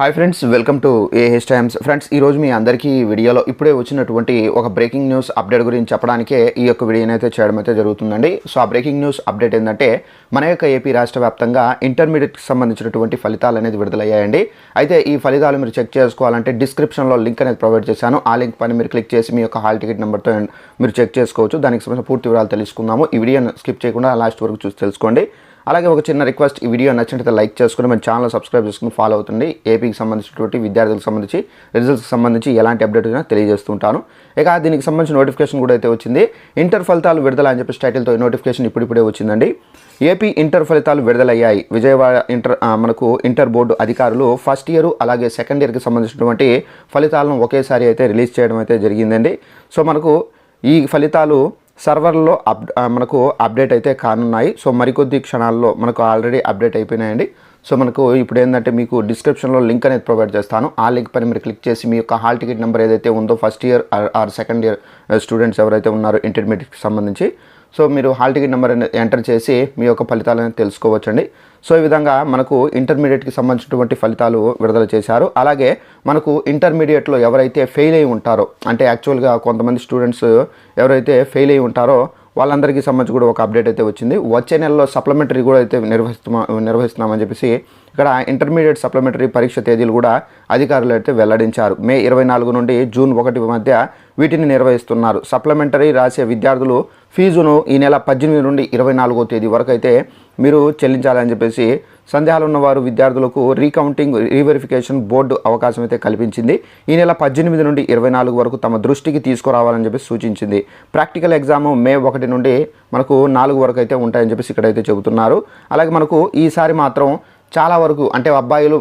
Hi friends welcome to AH Times friends ఈరోజు మీ అందరికీ వీడియోలో ఇప్పుడే వచ్చినటువంటి ఒక బ్రేకింగ్ న్యూస్ అప్డేట్ గురించి చెప్పడానికే ఈ యొక్క వీడియోని అయితే చేయడం అయితే జరుగుతుందండి. సో ఆ బ్రేకింగ్ న్యూస్ అప్డేట్ ఏంటంటే మన యొక్క ఏపీ రాష్ట్ర వ్యాప్తంగా ఇంటర్మీడియట్కి సంబంధించినటువంటి ఫలితాలు అనేది విడుదలయ్యాయండి. అయితే ఈ ఫలితాలు మీరు చెక్ చేసుకోవాలంటే డిస్క్రిప్షన్లో లింక్ అనేది ప్రొవైడ్ చేశాను. ఆ లింక్ పైన మీరు క్లిక్ చేసి మీ యొక్క హాల్ టికెట్ నెంబర్తో మీరు చెక్ చేసుకోవచ్చు. దానికి సంబంధించిన పూర్తి వివరాలు తెలుసుకుందాము. ఈ వీడియోని స్కిప్ చేయకుండా లాస్ట్ వరకు చూసి తెలుసుకోండి. అలాగే ఒక చిన్న రిక్వెస్ట్ ఈ వీడియో నచ్చినట్లయితే లైక్ చేసుకుని మన ఛానల్ సబ్స్క్రైబ్ చేసుకుని ఫాలో అవుతుంది ఏపీకి సంబంధించినటువంటి విద్యార్థులకు సంబంధించి రిజల్ట్స్కి సంబంధించి ఎలాంటి అప్డేట్ అయినా తెలియజేస్తుంటాను ఇక దీనికి సంబంధించిన నోటిఫికేషన్ కూడా అయితే వచ్చింది. ఇంటర్ ఫలితాలు విడుదల అని చెప్పి టైటిల్తో నోటిఫికేషన్ ఇప్పుడిప్పుడే వచ్చిందండి. ఏపీ ఇంటర్ ఫలితాలు విడుదలయ్యాయి. విజయవాడ ఇంటర్ మనకు ఇంటర్ బోర్డు అధికారులు ఫస్ట్ ఇయర్ అలాగే సెకండ్ ఇయర్కి సంబంధించినటువంటి ఫలితాలను ఒకేసారి అయితే రిలీజ్ చేయడం అయితే జరిగిందండి. సో మనకు ఈ ఫలితాలు సర్వర్లో అప్ మనకు అప్డేట్ అయితే కానున్నాయి. సో మరికొద్ది క్షణాల్లో మనకు ఆల్రెడీ అప్డేట్ అయిపోయినాయండి. సో మనకు ఇప్పుడు ఏంటంటే మీకు డిస్క్రిప్షన్లో లింక్ అనేది ప్రొవైడ్ చేస్తాను. ఆ లింక్ పైన మీరు క్లిక్ చేసి మీ యొక్క హాల్ టికెట్ నెంబర్ ఏదైతే ఉందో first year or second year students ఎవరైతే ఉన్నారో ఇంటర్మీడియట్కి సంబంధించి. సో మీరు హాల్ టికెట్ నెంబర్ ఎంటర్ చేసి మీ యొక్క ఫలితాలను తెలుసుకోవచ్చండి. సో ఈ విధంగా మనకు ఇంటర్మీడియట్కి సంబంధించినటువంటి ఫలితాలు విడుదల చేశారు. అలాగే మనకు ఇంటర్మీడియట్లో ఎవరైతే ఫెయిల్ అయి ఉంటారో అంటే యాక్చువల్గా కొంతమంది స్టూడెంట్స్ ఎవరైతే ఫెయిల్ అయి ఉంటారో వాళ్ళందరికీ సంబంధించి కూడా ఒక అప్డేట్ అయితే వచ్చింది. వచ్చే నెలలో సప్లిమెంటరీ కూడా అయితే నిర్వహిస్తున్నా నిర్వహిస్తున్నామని చెప్పేసి ఇక్కడ ఇంటర్మీడియట్ సప్లిమెంటరీ పరీక్ష తేదీలు కూడా అధికారులు అయితే వెల్లడించారు. మే ఇరవై నాలుగు నుండి జూన్ ఒకటి మధ్య వీటిని నిర్వహిస్తున్నారు. సప్లిమెంటరీ రాసే విద్యార్థులు ఫీజును ఈ నెల పద్దెనిమిది నుండి ఇరవై నాలుగో తేదీ వరకు అయితే మీరు చెల్లించాలని చెప్పేసి సందేహాలు ఉన్నవారు విద్యార్థులకు రీకౌంటింగ్ రీవెరిఫికేషన్ బోర్డు అవకాశం అయితే కల్పించింది. ఈ నెల పద్దెనిమిది నుండి ఇరవై నాలుగు వరకు తమ దృష్టికి తీసుకురావాలని చెప్పి సూచించింది. ప్రాక్టికల్ ఎగ్జామ్ మే ఒకటి నుండి మనకు నాలుగు వరకు అయితే ఉంటాయని చెప్పేసి ఇక్కడైతే చెబుతున్నారు. అలాగే మనకు ఈసారి మాత్రం చాలా వరకు అంటే అబ్బాయిలు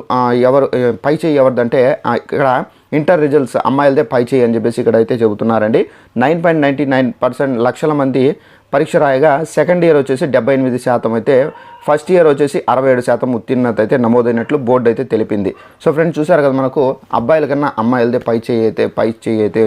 ఎవరు పై చేయి ఎవరిదంటే ఇక్కడ ఇంటర్ రిజల్ట్స్ అమ్మాయిలదే పై చేయి అని చెప్పేసి ఇక్కడైతే చెబుతున్నారండి. Nine point ninety nine percent లక్షల మంది పరీక్ష రాయగా సెకండ్ ఇయర్ వచ్చేసి డెబ్బై ఎనిమిది శాతం అయితే ఫస్ట్ ఇయర్ వచ్చేసి అరవై ఏడు శాతం ఉత్తీర్ణత అయితే నమోదైనట్లు బోర్డు అయితే తెలిపింది. సో ఫ్రెండ్స్ చూసారు కదా మనకు అబ్బాయిల కన్నా అమ్మాయిలదే పై చేయి అయితే పై చేయి అయితే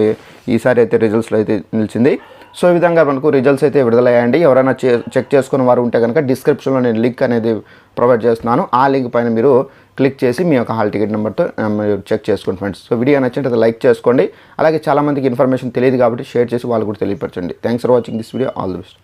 ఈసారి అయితే రిజల్ట్స్లో అయితే నిలిచింది. సో ఈ విధంగా మనకు రిజల్ట్స్ అయితే విడుదలయ్యాయండి. ఎవరైనా చెక్ చేసుకున్న వారు ఉంటే కనుక డిస్క్రిప్షన్లో నేను లింక్ అనేది ప్రొవైడ్ చేస్తున్నాను. ఆ లింక్ పైన మీరు క్లిక్ చేసి మీ యొక్క హాల్ టికెట్ నెంబర్తో మీరు చెక్ చేసుకోండి ఫ్రెండ్స్ సో వీడియో నచ్చినట్టు లైక్ చేసుకోండి. అలాగే చాలామందికి ఇన్ఫర్మేషన్ తెలియదు కాబట్టి షేర్ చేసి వాళ్ళు కూడా తెలియపరచండి. Thanks for watching this video all the best